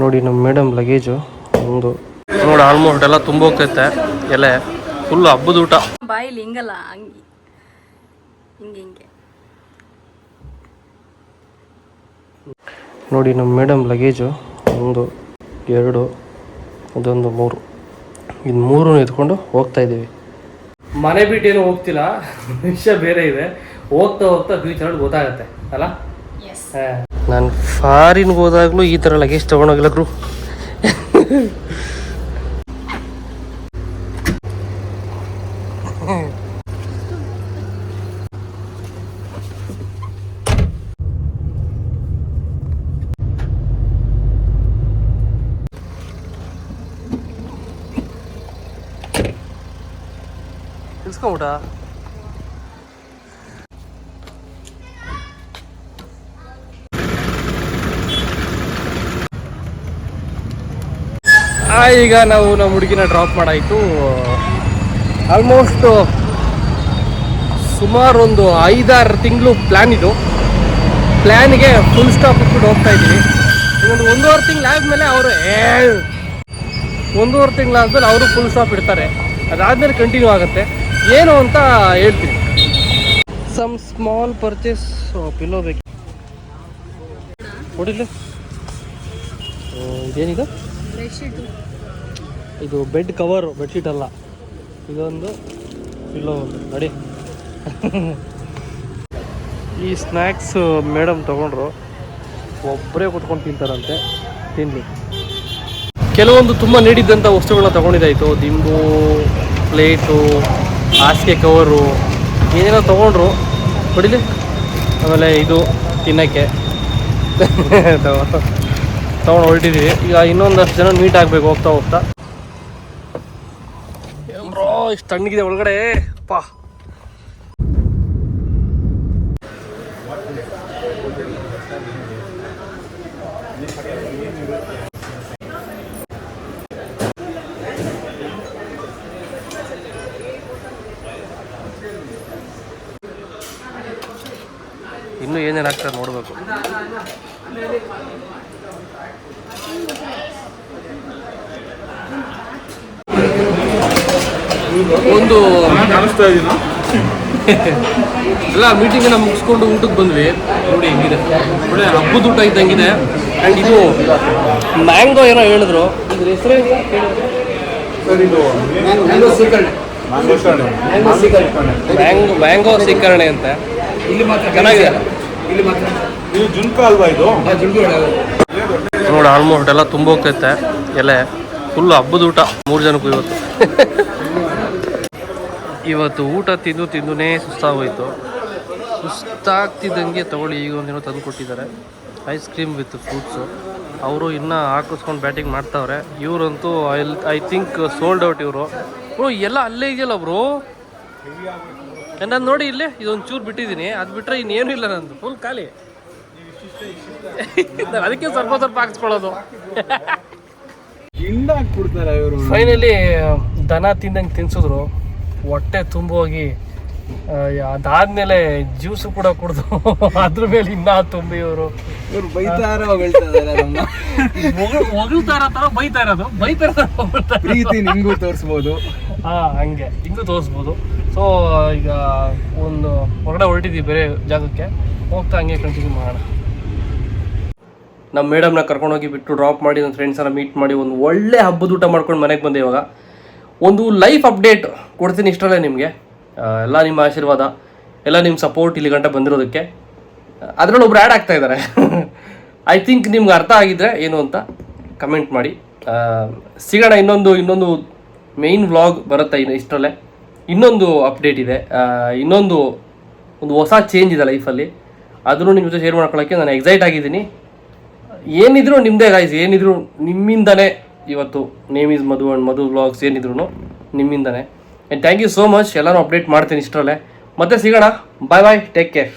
ನೋಡಿ ನಮ್ಮ madam luggage ಒಂದು. ನೋಡಿ ಆಲ್ಮೋಸ್ಟ್ ಎಲ್ಲ ತುಂಬ ಹೋಗ್ತೈತೆ ಎಲೆ ಫುಲ್ ಹಬ್ಬದ ಊಟ. ಬಾಯಿಲಿ ಹಿಂಗಲ್ಲ ಹಂಗೆ. ಹಿಂಗೆ ಹಿಂಗೆ. ನೋಡಿ ನಮ್ಮ ಮೇಡಮ್ ಲಗೇಜು ಒಂದು ಎರಡು ಅದೊಂದು ಮೂರು. ಇದು ಮೂರು ಎತ್ಕೊಂಡು ಹೋಗ್ತಾ ಇದ್ದೀವಿ. ಮನೆ ಬಿಟ್ಟೇನು ಹೋಗ್ತಿಲ್ಲ ವಿಷಯ ಬೇರೆ ಇದೆ. ಹೋಗ್ತಾ ಹೋಗ್ತಾ ಫ್ಯೂಚರ್ ಗೊತ್ತಾಗತ್ತೆ ಅಲ್ಲ? ನಾನು ಫಾರಿನ್ಗೆ ಹೋದಾಗಲೂ ಈ ಥರ ಲಗೇಜ್ ತೊಗೊಂಡೋಗಿಲ್ಲ ಗ್ರೂ ಈಗ ನಾವು ನಮ್ಮ ಹುಡುಗಿನ ಡ್ರಾಪ್ ಮಾಡಾಯಿತು. ಆಲ್ಮೋಸ್ಟ್ ಸುಮಾರು ಒಂದು ಐದಾರು ತಿಂಗಳು ಪ್ಲ್ಯಾನ್ ಇದು. ಪ್ಲ್ಯಾನ್ಗೆ ಫುಲ್ ಸ್ಟಾಪ್ ಇಟ್ಬಿಟ್ಟು ಹೋಗ್ತಾ ಇದ್ದೀವಿ. ಒಂದು ಒಂದೂವರೆ ತಿಂಗಳು ಆದಮೇಲೆ ಅವರು ಒಂದೂವರೆ ತಿಂಗಳಾದ್ಮೇಲೆ ಅವರು ಫುಲ್ ಸ್ಟಾಪ್ ಇಡ್ತಾರೆ. ಅದಾದಮೇಲೆ ಕಂಟಿನ್ಯೂ ಆಗುತ್ತೆ. ಏನು ಅಂತ ಹೇಳ್ತೀನಿ. ಸಮ್ ಸ್ಮಾಲ್ ಪರ್ಚೇಸ್ ಪಿಲ್ಲೋ ಬೇಕು. ಕೊಡಿಲ್ಲ ಇದೇನಿದು? ಇದು ಬೆಡ್ ಕವರು, ಬೆಡ್ಶೀಟ್ ಅಲ್ಲ. ಇದೊಂದು ಇಲ್ಲೋ ಒಂದು. ನೋಡಿ. ಈ ಸ್ನ್ಯಾಕ್ಸ್ ಮೇಡಮ್ ತಗೊಂಡ್ರು. ಒಬ್ಬರೇ ಕುತ್ಕೊಂಡು ತಿಂತಾರಂತೆ. ತಿನ್ನಿ ಕೆಲವೊಂದು ತುಂಬ ನೀಡಿದ್ದಂಥ ವಸ್ತುಗಳನ್ನ ತೊಗೊಂಡಿದ್ದಾಯಿತು ದಿಂಬು, ಪ್ಲೇಟು, ಹಾಸಿಗೆ ಕವರು, ಏನೇನೋ ತೊಗೊಂಡ್ರು. ಕೊಡಿಲಿ ಆಮೇಲೆ ಇದು ತಿನ್ನೋಕ್ಕೆ. ತೊಗೊಂಡು ಹೊರಟಿದ್ದೀವಿ ಈಗ ಇನ್ನೊಂದಷ್ಟು ಜನ ಮೀಟ್ ಆಗಬೇಕು ಹೋಗ್ತಾ ಹೋಗ್ತಾ. ಬ್ರೋ, ಇಷ್ಟು ತಣ್ಣಗಿದೆ ಒಳಗಡೆ. ಪಾ. ಇನ್ನು ಏನೇನು ಆಗ್ತದೆ ನೋಡಬೇಕು. ಒಂದು ಕಾಣಿಸ್ತಾ ಮೀಟಿಂಗ್ ಎಲ್ಲ ಮೀಟಿಂಗನ್ನ ಮುಗಿಸ್ಕೊಂಡು ಊಟಕ್ಕೆ ಬಂದ್ವಿ. ನೋಡಿ ಹೆಂಗಿದೆ. ಒಳ್ಳೆ ಹಬ್ಬದ ಊಟ ಇದ್ದಂಗಿದೆ. ಆ್ಯಂಡ್ ಇದು ಮ್ಯಾಂಗೋ ಏನೋ ಹೇಳಿದ್ರು. ಇದ್ರ ಹೆಸರು ಮ್ಯಾಂಗೋ ಸೀಕರಣೆ ಮ್ಯಾಂಗೋ ಮ್ಯಾಂಗೋ ಸೀಕರಣೆ ಅಂತ. ಚೆನ್ನಾಗಿದೆ. ಇದು ಜುನ್ಕ ಅಲ್ವಾ ಇದು? ನೋಡಿ ಆಲ್ಮೋಸ್ಟ್ ಎಲ್ಲ ತುಂಬ ಹೋಗ್ತೈತೆ ಎಲೆ. ಫುಲ್ ಹಬ್ಬದ ಊಟ. ಮೂರು ಜನಕ್ಕೂ ಇವತ್ತು. ಇವತ್ತು ಊಟ ತಿಂದು ತಿಂದುನೇ ಸುಸ್ತಾಗೋಯಿತು. ಸುಸ್ತಾಗ್ತಿದ್ದಂಗೆ ತಗೊಳ್ಳಿ ಈಗ ಒಂದೇನೋ ತಂದು ಕೊಟ್ಟಿದ್ದಾರೆ. ಐಸ್ ಕ್ರೀಮ್ ವಿತ್ ಫ್ರೂಟ್ಸು ಅವರು ಇನ್ನೂ ಹಾಕಿಸ್ಕೊಂಡು ಬ್ಯಾಟಿಂಗ್ ಮಾಡ್ತಾವ್ರೆ. ಇವರಂತೂ I I think sold out ಇವರು. ಬ್ರೋ ಎಲ್ಲ ಅಲ್ಲೇ ಇದೆಯಲ್ಲ ಬ್ರೋ? ನಾನು ನೋಡಿ ಇಲ್ಲೇ ಇದೊಂದು ಚೂರು ಬಿಟ್ಟಿದ್ದೀನಿ. ಅದು ಬಿಟ್ಟರೆ ಇನ್ನೇನು ಇಲ್ಲ ನಂದು. ಫುಲ್ ಖಾಲಿ. ಅದಕ್ಕೆ ಸ್ವಲ್ಪ ಸ್ವಲ್ಪ ಹಾಕಿಸ್ಕೊಳ್ಳೋದು. ಫೈನಲಿ ದನ ತಿಂದಂಗೆ ತಿನ್ಸಿದ್ರು. ಹೊಟ್ಟೆ ತುಂಬ ಹೋಗಿ ಅದಾದ್ಮೇಲೆ ಜ್ಯೂಸು ಕೂಡ ಕುಡ್ದು ಅದ್ರ ಮೇಲೆ ಇನ್ನ ತುಂಬಿ ಇವರು ಇವ್ರು ಬೈತಾರ ಹೊಗಳ್ತಾರ ತರ ಬೈತಾ ಇರೋದು ಬೈತಾರ ತರ ಹೊಗಳ್ತಾ ಪ್ರೀತಿ ನಿಂಗೂ ತೋರಿಸ್ಬೋದು. ಹಾ ಹಂಗೆ. ಹಿಂಗೂ ತೋರಿಸ್ಬೋದು. ಸೊ ಈಗ ಒಂದು ಹೊರಗಡೆ ಹೊರಟಿದ್ದೀವಿ ಬೇರೆ ಜಾಗಕ್ಕೆ. ಹೋಗ್ತಾ ಹಂಗೆ ಕಂಟಿನ್ಯೂ ಮಾಡೋಣ. ನಮ್ಮ ಮೇಡಮ್ನ ಕರ್ಕೊಂಡೋಗಿ ಬಿಟ್ಟು ಡ್ರಾಪ್ ಮಾಡಿ ನನ್ನ ಫ್ರೆಂಡ್ಸನ್ನ ಮೀಟ್ ಮಾಡಿ ಒಂದು ಒಳ್ಳೆ ಹಬ್ಬದ ಊಟ ಮಾಡ್ಕೊಂಡು ಮನೆಗೆ ಬಂದೆ ಇವಾಗ. ಒಂದು ಲೈಫ್ ಅಪ್ಡೇಟ್ ಕೊಡ್ತೀನಿ ಇಷ್ಟರಲ್ಲೇ ನಿಮಗೆ. ಎಲ್ಲ ನಿಮ್ಮ ಆಶೀರ್ವಾದ, ಎಲ್ಲ ನಿಮ್ಮ ಸಪೋರ್ಟ್ ಇಲ್ಲಿ ಗಂಟೆ ಬಂದಿರೋದಕ್ಕೆ. ಅದರಲ್ಲಿ ಒಬ್ರು ಆ್ಯಡ್ ಆಗ್ತಾ ಇದ್ದಾರೆ. ಐ ಥಿಂಕ್ ನಿಮ್ಗೆ ಅರ್ಥ ಆಗಿದ್ರೆ ಏನು ಅಂತ ಕಮೆಂಟ್ ಮಾಡಿ. ಸಿಗೋಣ, ಇನ್ನೊಂದು ಇನ್ನೊಂದು ಮೇಯ್ನ್ ವ್ಲಾಗ್ ಬರುತ್ತೆ ಇನ್ನು ಇಷ್ಟರಲ್ಲೇ. ಇನ್ನೊಂದು ಅಪ್ಡೇಟ್ ಇದೆ. ಇನ್ನೊಂದು, ಒಂದು ಹೊಸ ಚೇಂಜ್ ಇದೆ ಲೈಫಲ್ಲಿ ಅದನ್ನು ನಿಮ್ಮ ಜೊತೆ ಶೇರ್ ಮಾಡ್ಕೊಳ್ಳೋಕ್ಕೆ ನಾನು ಎಕ್ಸೈಟ್ ಆಗಿದ್ದೀನಿ. ಏನಿದ್ರು ನಿಮ್ಮದೇ ಗಾಯ್ಸ್ ಏನಿದ್ರು ನಿಮ್ಮಿಂದನೇ ಇವತ್ತು name is Madhu and Madhu vlogs ಏನಿದ್ರು ನಿಮ್ಮಿಂದನೇ. And thank you so much ಎಲ್ಲರೂ ಅಪ್ಡೇಟ್ ಮಾಡ್ತೀನಿ ಇಷ್ಟರಲ್ಲೇ. ಮತ್ತೆ ಸಿಗೋಣ. ಬಾಯ್ ಬಾಯ್ ಟೇಕ್ ಕೇರ್